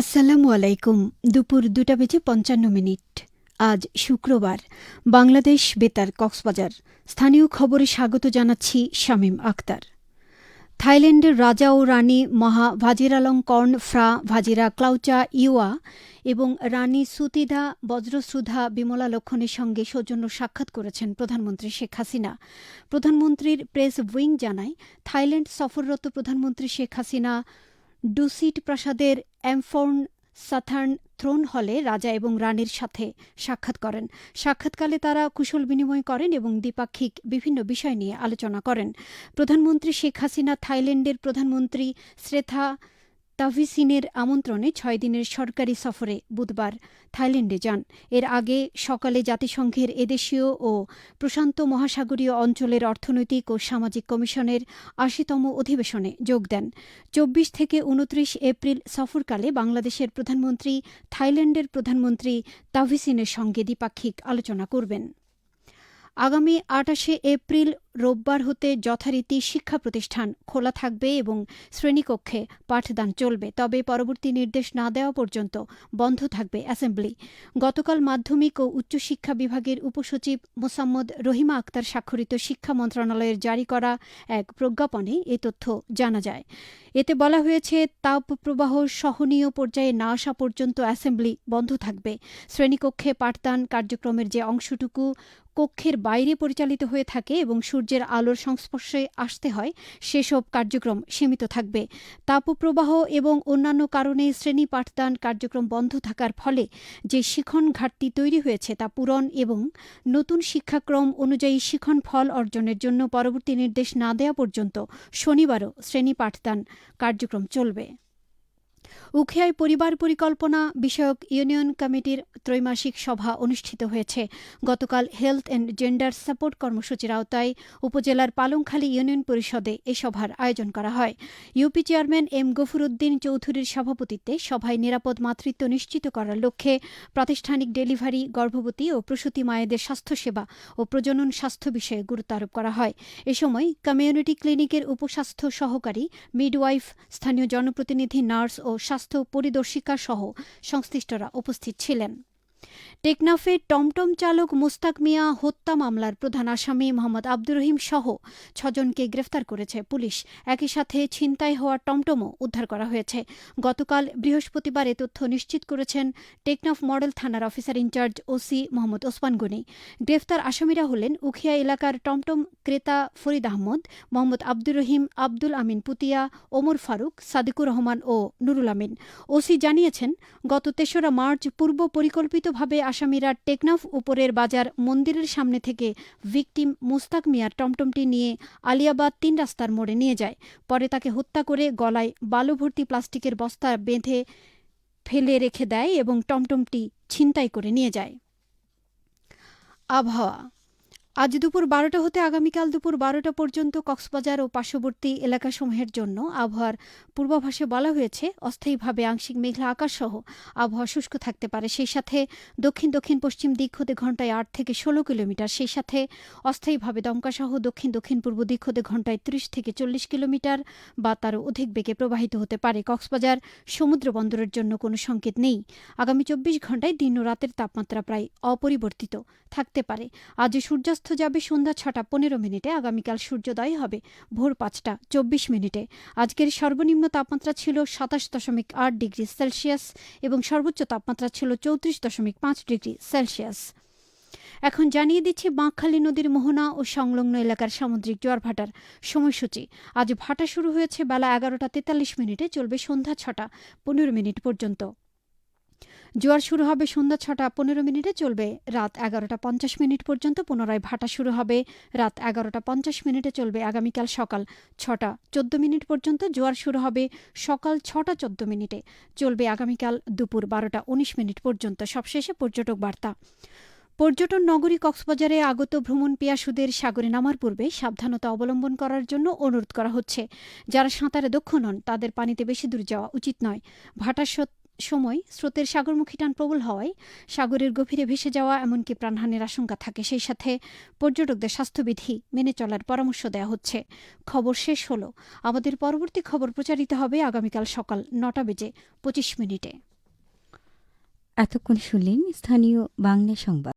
আসসালামু আলাইকুম। দুপুর দুটা বেজে পঞ্চান্ন মিনিট। আজ শুক্রবার। বাংলাদেশ বেতার, কক্সবাজার। স্থানীয় খবরে স্বাগত জানাচ্ছি শামীম আক্তার। থাইল্যান্ডের রাজা ও রানী মহা ভাজিরালং কর্ন ফ্রা ভাজিরা ক্লাউচা ইউয়া এবং রানী সুতিদা বজ্রশ্রুধা বিমলা লক্ষণের সঙ্গে সৌজন্য সাক্ষাৎ করেছেন প্রধানমন্ত্রী শেখ হাসিনা। প্রধানমন্ত্রীর প্রেস উইং জানায়, থাইল্যান্ড সফররত প্রধানমন্ত্রী শেখ হাসিনা ডুসিট প্রাসাদের অ্যামফোর্ন সাথার্ন থ্রোন হলে রাজা এবং রানীর সাথে সাক্ষাৎ করেন। সাক্ষাৎকালে তারা কুশল বিনিময় করেন এবং দ্বিপাক্ষিক বিভিন্ন বিষয় নিয়ে আলোচনা করেন। প্রধানমন্ত্রী শেখ হাসিনা থাইল্যান্ডের প্রধানমন্ত্রী শ্রেথা তাভিসিনের আমন্ত্রণে ছয় দিনের সরকারি সফরে বুধবার থাইল্যান্ডে যান। এর আগে সকালে জাতিসংঘের এদেশীয় ও প্রশান্ত মহাসাগরীয় অঞ্চলের অর্থনৈতিক ও সামাজিক কমিশনের আশিতম অধিবেশনে যোগ দেন। চব্বিশ থেকে উনত্রিশ এপ্রিল সফরকালে বাংলাদেশের প্রধানমন্ত্রী, থাইল্যান্ডের প্রধানমন্ত্রী তাভিসিনের সঙ্গে দ্বিপাক্ষিক আলোচনা করবেন। আগামী আটাশে এপ্রিল রোববার হতে যথারীতি শিক্ষা প্রতিষ্ঠান খোলা থাকবে এবং শ্রেণীকক্ষে পাঠদান চলবে। তবে পরবর্তী নির্দেশ না দেওয়া পর্যন্ত বন্ধ থাকবে অ্যাসেম্বলি। গতকাল মাধ্যমিক ও উচ্চশিক্ষা বিভাগের উপসচিব মোসাম্মদ রহিমা আক্তার স্বাক্ষরিত শিক্ষা মন্ত্রণালয়ের জারি করা এক প্রজ্ঞাপনে এ তথ্য জানা যায়। এতে বলা হয়েছে তাপ প্রবাহ সহনীয় পর্যায়ে না আসা পর্যন্ত অ্যাসেম্বলি বন্ধ থাকবে। শ্রেণীকক্ষে পাঠদান কার্যক্রমের যে অংশটুকু কক্ষের বাইরে পরিচালিত হয়ে থাকে এবং সূর্যের আলোর সংস্পর্শে আসতে হয়, সেসব কার্যক্রম সীমিত থাকবে। তাপপ্রবাহ এবং অন্যান্য কারণে শ্রেণি পাঠদান কার্যক্রম বন্ধ থাকার ফলে যে শিখন ঘাটতি তৈরি হয়েছে তা পূরণ এবং নতুন শিক্ষাক্রম অনুযায়ী শিখন ফল অর্জনের জন্য পরবর্তী নির্দেশ না দেওয়া পর্যন্ত শনিবারও শ্রেণি পাঠদান কার্যক্রম চলবে। উখিয়ায় পরিবার পরিকল্পনা বিষয়ক ইউনিয়ন কমিটির ত্রৈমাসিক সভা অনুষ্ঠিত হয়েছে। গতকাল হেলথ অ্যান্ড জেন্ডার সাপোর্ট কর্মসূচির আওতায় উপজেলার পালংখালী ইউনিয়ন পরিষদে এ সভার আয়োজন করা হয়। ইউপি চেয়ারম্যান এম গফুরুদ্দিন চৌধুরীর সভাপতিত্বে সভায় নিরাপদ মাতৃত্ব নিশ্চিত করার লক্ষ্যে প্রাতিষ্ঠানিক ডেলিভারি, গর্ভবতী ও প্রসূতি মায়েদের স্বাস্থ্যসেবা ও প্রজনন স্বাস্থ্য বিষয়ে গুরুত্ব আরোপ করা হয়। এ সময় কমিউনিটি ক্লিনিকের উপস্বাস্থ্য সহকারী, মিডওয়াইফ, স্থানীয় জনপ্রতিনিধি, নার্স ও স্বাস্থ্য পরিদর্শিকা সহ সংশ্লিষ্টরা উপস্থিত ছিলেন। টেকনাফের টমটম চালক মুস্তাক মিয়া হত্যা মামলার প্রধান আসামি মোহাম্মদ আব্দুর রহিম সহ ছজনকে গ্রেফতার করেছে পুলিশ। একই সাথে ছিনতাই হওয়া টমটমও উদ্ধার করা হয়েছে। গতকাল বৃহস্পতিবার এ তথ্য নিশ্চিত করেছেন টেকনাফ মডেল থানার officer in charge OC Mohammad Osman Gani. গ্রেফতার আসামিরা হলেন উখিয়া এলাকার টমটম ক্রেতা ফরিদ আহমদ, মোহাম্মদ আব্দুর রহিম, আব্দুল আমিন পুতিয়া, ওমর ফারুক, সাদিকুর রহমান ও নুরুল আমিন। ওসি জানিয়েছেন, গত তেসরা মার্চ পূর্ব পরিকল্পিতভাবে আসামিরা টেকনাফ উপরের বাজার মন্দিরের সামনে থেকে ভিকটিম মুস্তাক মিয়ার টমটমটি নিয়ে আলিয়াবাদ তিন রাস্তার মোড়ে নিয়ে যায়। পরে তাকে হত্যা করে গলায় বালু ভর্তি প্লাস্টিকের বস্তা বেঁধে ফেলে রেখে দেয় এবং টমটমটি ছিনতাই করে নিয়ে যায়। আবহাওয়া আজ দুপুর বারোটা হতে আগামীকাল দুপুর বারোটা পর্যন্ত কক্সবাজার ও পার্শ্ববর্তী এলাকাসমূহের জন্য আবহাওয়ার পূর্বাভাসে বলা হয়েছে, অস্থায়ীভাবে আংশিক মেঘলা আকাশসহ আবহাওয়া শুষ্ক থাকতে পারে। সেই সাথে দক্ষিণ দক্ষিণ পশ্চিম দিক হতে ঘন্টায় আট থেকে ষোলো কিলোমিটার, সেই সাথে অস্থায়ীভাবে দমকাসহ দক্ষিণ দক্ষিণ পূর্ব দিক হতে ঘন্টায় ত্রিশ থেকে চল্লিশ কিলোমিটার বা তারও অধিক বেগে প্রবাহিত হতে পারে। কক্সবাজার সমুদ্র বন্দরের জন্য কোনো সংকেত নেই। আগামী চব্বিশ ঘন্টায় দিন ও রাতের তাপমাত্রা প্রায় অপরিবর্তিত থাকতে পারে। আজ সূর্যাস্ত অস্ত যাবে সন্ধ্যা ছটা পনেরো মিনিটে, আগামীকাল সূর্যোদয় হবে ভোর পাঁচটা চব্বিশ মিনিটে। আজকের সর্বনিম্ন তাপমাত্রা ছিল সাতাশ দশমিক আট ডিগ্রি সেলসিয়াস এবং সর্বোচ্চ তাপমাত্রা ছিল চৌত্রিশ দশমিক পাঁচ ডিগ্রি সেলসিয়াস। এখন জানিয়ে দিচ্ছি বাঁকখালী নদীর মোহনা ও সংলগ্ন এলাকার সামুদ্রিক জোয়ার ভাটার সময়সূচি। আজ ভাটা শুরু হয়েছে বেলা এগারোটা তেতাল্লিশ মিনিটে, চলবে সন্ধ্যা ছটা পনেরো মিনিট পর্যন্ত। জোয়ার শুরু হবে সন্ধ্যা ছটা পনেরো মিনিটে চলবে। রাত এগারোটা পঞ্চাশ মিনিট পর্যন্ত পুনরায় ভাটা শুরু হবে। রাত এগারোটা পঞ্চাশ মিনিটে চলবে আগামীকাল সকাল ছটা চোদ্দ মিনিট পর্যন্ত জোয়ার শুরু হবে সকাল ছটা চোদ্দ মিনিটে। চলবে আগামীকাল দুপুর বারোটা উনিশ মিনিট পর্যন্ত। সবশেষে পর্যটক বার্তা। পর্যটন নগরী কক্সবাজারে আগত ভ্রমণ পিয়াসুদের সাগরে নামার পূর্বে সাবধানতা অবলম্বন করার জন্য অনুরোধ করা হচ্ছে। যারা সাঁতারে দক্ষ নন, তাদের পানিতে বেশি দূর যাওয়া উচিত নয়। ভাটার সময় স্রোতের সাগরমুখী টান প্রবল হওয়ায় সাগরের গভীরে ভেসে যাওয়া এমনকি প্রাণহানির আশঙ্কা থাকে। সেই সাথে পর্যটকদের স্বাস্থ্যবিধি মেনে চলার পরামর্শ দেওয়া হচ্ছে। খবর শেষ হল। আমাদের পরবর্তী খবর প্রচারিত হবে আগামীকাল সকাল নটা বেজে পঁচিশ মিনিটে। এতক্ষণ শুনলেন স্থানীয় বাংলা সংবাদ।